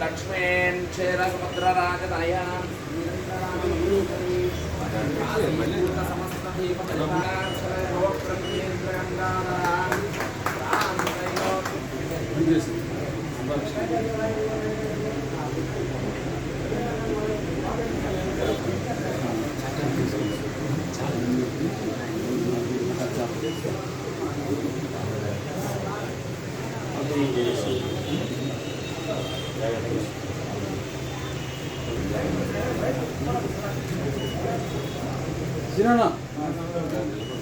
లక్ష్మీన్ క్షీరసుభద్రరాజతనయాం సమస్త సినా ఈ ధైర్యంగా లిమిటెడ్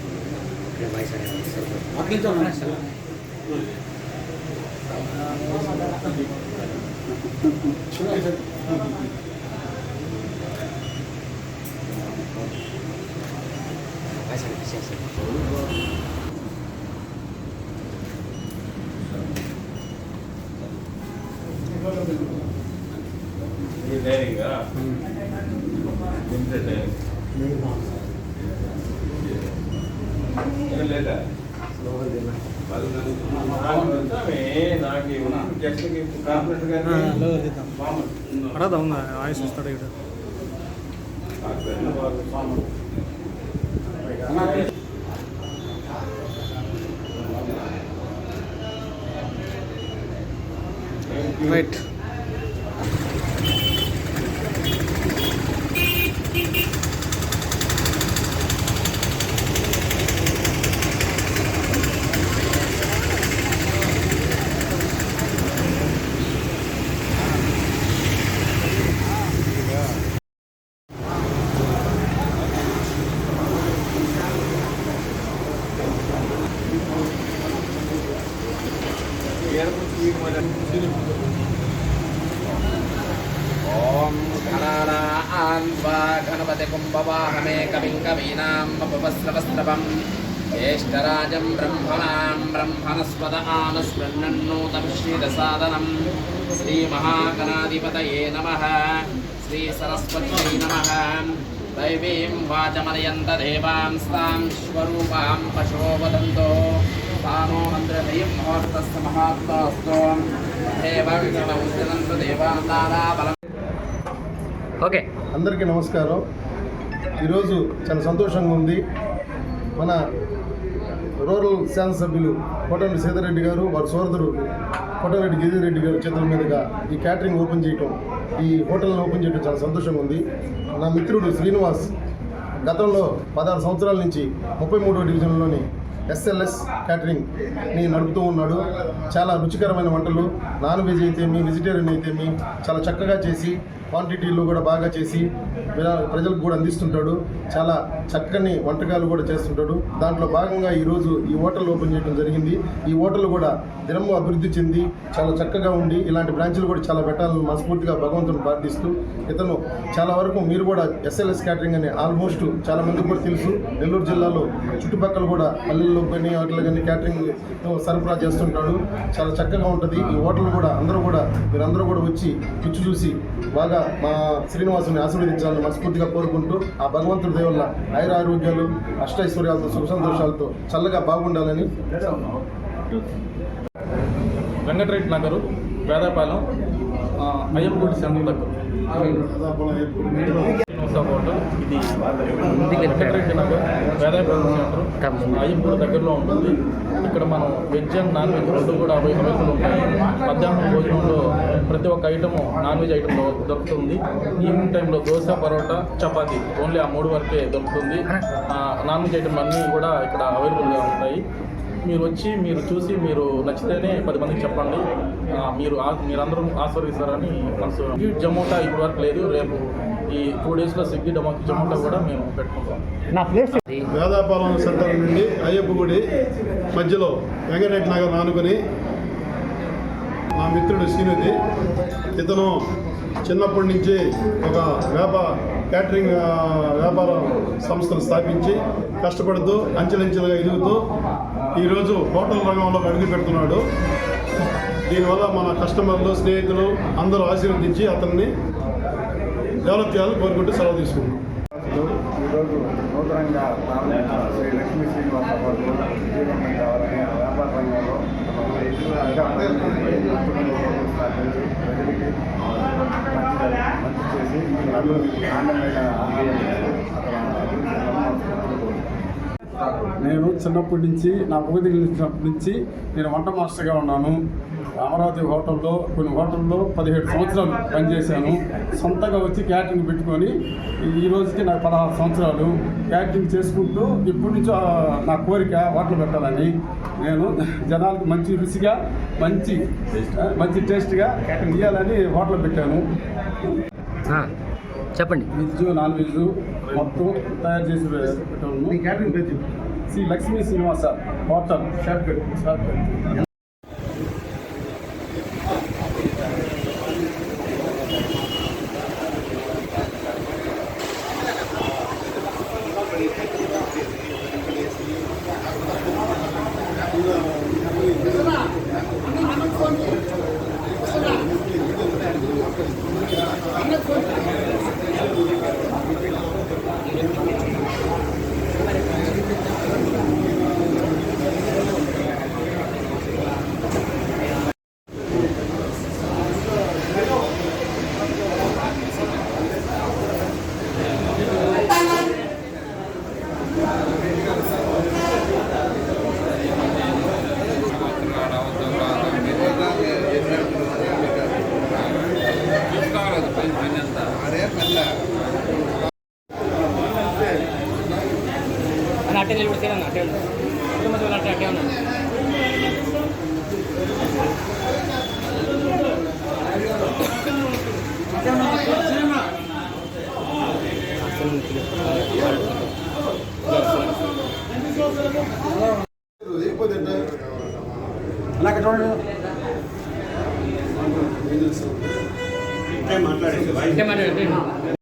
ఏం లేదా నాకు జస్ట్కి కార్పొరేటర్ గారిని అడదా ఉందా వాయిస్ వస్తాడు ఇక్కడ రైట్ ఓం గణానాన్వా గణపతి కుంభవాహమే కవిం కవీనాం పపస్రవస్రవం జ్యేష్ఠరాజం బ్రహ్మణాం బ్రహ్మణస్పద ఆనుస్పృణన్నూతమిశ్రీరసాదనం శ్రీమహాగణాధిపతయే నమ. శ్రీ సరస్వత్యై నమ. దైవీం వాచమలయంత దేవాంస్తాం విశ్వరూపాం పశవో వదంతో. తానో మంత్రదయం మహోత్తస్య ఓకే. అందరికీ నమస్కారం. ఈరోజు చాలా సంతోషంగా ఉంది. మన రూరల్ శాసనసభ్యులు కోటమిరెడ్డి సీతారెడ్డి గారు వారి సోదరుడు కోటమిరెడ్డి గిరిరెడ్డి గారు చేతుల మీదుగా ఈ క్యాటరింగ్ ఓపెన్ చేయటం ఈ హోటల్ని ఓపెన్ చేయడం చాలా సంతోషంగా ఉంది. నా మిత్రుడు శ్రీనివాస్ గతంలో పదహారు సంవత్సరాల నుంచి ముప్పై మూడో డివిజన్లోని ఎస్ఎల్ఎస్ క్యాటరింగ్ని నడుపుతూ ఉన్నాడు. చాలా రుచికరమైన వంటలు. నాన్ వెజ్ అయితే మీ వెజిటేరియన్ అయితే మీ చాలా చక్కగా చేసి క్వాంటిటీలు కూడా బాగా చేసి ప్రజలకు కూడా అందిస్తుంటాడు. చాలా చక్కని వంటకాలు కూడా చేస్తుంటాడు. దాంట్లో భాగంగా ఈరోజు ఈ హోటల్ ఓపెన్ చేయడం జరిగింది. ఈ హోటల్ కూడా దినము అభివృద్ధి చెంది చాలా చక్కగా ఉండి ఇలాంటి బ్రాంచ్లు కూడా చాలా పెట్టాలని మనస్ఫూర్తిగా భగవంతుని ప్రార్థిస్తూ ఇతను చాలా వరకు మీరు కూడా ఎస్ఎల్ఎస్ క్యాటరింగ్ అని ఆల్మోస్ట్ చాలా మందికి కూడా తెలుసు. నెల్లూరు జిల్లాలో చుట్టుపక్కల కూడా పల్లెల్లో కానీ వాటిలో కానీ క్యాటరింగ్ సరఫరా చేస్తుంటాడు. చాలా చక్కగా ఉంటుంది. ఈ హోటల్ కూడా అందరూ కూడా మీరందరూ కూడా వచ్చి రుచి చూసి బాగా మా శ్రీనివాసుని ఆశీర్వదించాలని మనస్ఫూర్తిగా కోరుకుంటూ ఆ భగవంతుడి దేవుళ్ళ ఆయుర ఆరోగ్యాలు అష్టైశ్వర్యాలతో సుఖ సంతోషాలతో చల్లగా బాగుండాలని వెంకటరెడ్డి నగరు వేదాపాలెం ఆ, అయ్యంపూడి సెంటర్ దగ్గర. ఇది వెంకటరెడ్డి నగర్ వేదాపాలెం సెంటర్. అయ్యంపూడి దగ్గరలో ఉంటుంది. ఇక్కడ మనం వెజ్ అండ్ నాన్ వెజ్ రెండు కూడా అవైలబుల్ ఉంటాయి. మధ్యాహ్నం భోజనంలో ప్రతి ఒక్క ఐటమ్ నాన్ వెజ్ ఐటమ్ దొరుకుతుంది. Evening time dosa parotta chapati only ఆ మూడు వరకే దొరుకుతుంది. ఆ, నాన్ వెజ్ ఐటమ్ అన్నీ కూడా ఇక్కడ అవైలబుల్గా ఉంటాయి. మీరు వచ్చి మీరు చూసి మీరు నచ్చితేనే పది మందికి చెప్పండి. ఆ, మీరు ఆ- మీరందరూ ఆస్వాదిస్తారని మనసు స్విగ్గీ జొమాటో ఇప్పటి వరకు లేదు. రేపు ఈ టూ డేస్లో స్విగ్గీ డొమా జొమాటో కూడా మేము పెట్టుకుంటాం. వేదాపాలెం సెంటర్ నుండి అయ్యప్ప గుడి మధ్యలో వెంకటరెడ్డి నగర్ ఆనుకొని నా మిత్రుడు శ్రీనిధి. ఇతను చిన్నప్పటి నుంచి ఒక వ్యాపార క్యాటరింగ్ వ్యాపార సంస్థను స్థాపించి కష్టపడుతూ అంచెలంచెలుగా ఎదుగుతూ ఈరోజు హోటల్ రంగంలో అడుగు పెడుతున్నాడు. దీనివల్ల మన కస్టమర్లు స్నేహితులు అందరూ ఆశీర్వదించి అతన్ని డెవలప్ చేయాలని కోరుకుంటూ సెలవు తీసుకుంటున్నాం. ఈరోజు నూతనంగా శ్రీ లక్ష్మీ శ్రీనివాస కావాలని వ్యాపార రంగంలో మంచి ఆహారం నేను చిన్నప్పటి నుంచి నా పొగది గెలిచినప్పటి నుంచి నేను వంట మాస్టర్గా ఉన్నాను. అమరావతి హోటల్లో కొన్ని హోటల్లో పదిహేడు సంవత్సరాలు పనిచేశాను. సొంతగా వచ్చి క్యాటరింగ్ పెట్టుకొని ఈ రోజుకి నాకు పదహారు సంవత్సరాలు. క్యాటరింగ్ చేసుకుంటూ ఇప్పటి నుంచో నా కోరిక హోటల్ పెట్టాలని నేను జనాలకు మంచి రుచిగా మంచి మంచి టేస్ట్గా ఇవ్వాలని హోటల్ పెట్టాను. ఆ, చెప్పండి. వెజ్ నాన్ వెజ్ మొత్తం తయారు చేసి పెట్టాను. Sri Lakshmi Srinivasa hotel shop shop అని అట్టే నిలబడి అన్న అట్టే ఉన్నా కుటుంబ సభ్యులు అట్టే అట్టే ఉన్నా లేకపోతే ఎట్లా? అలాగే చూడండి మరి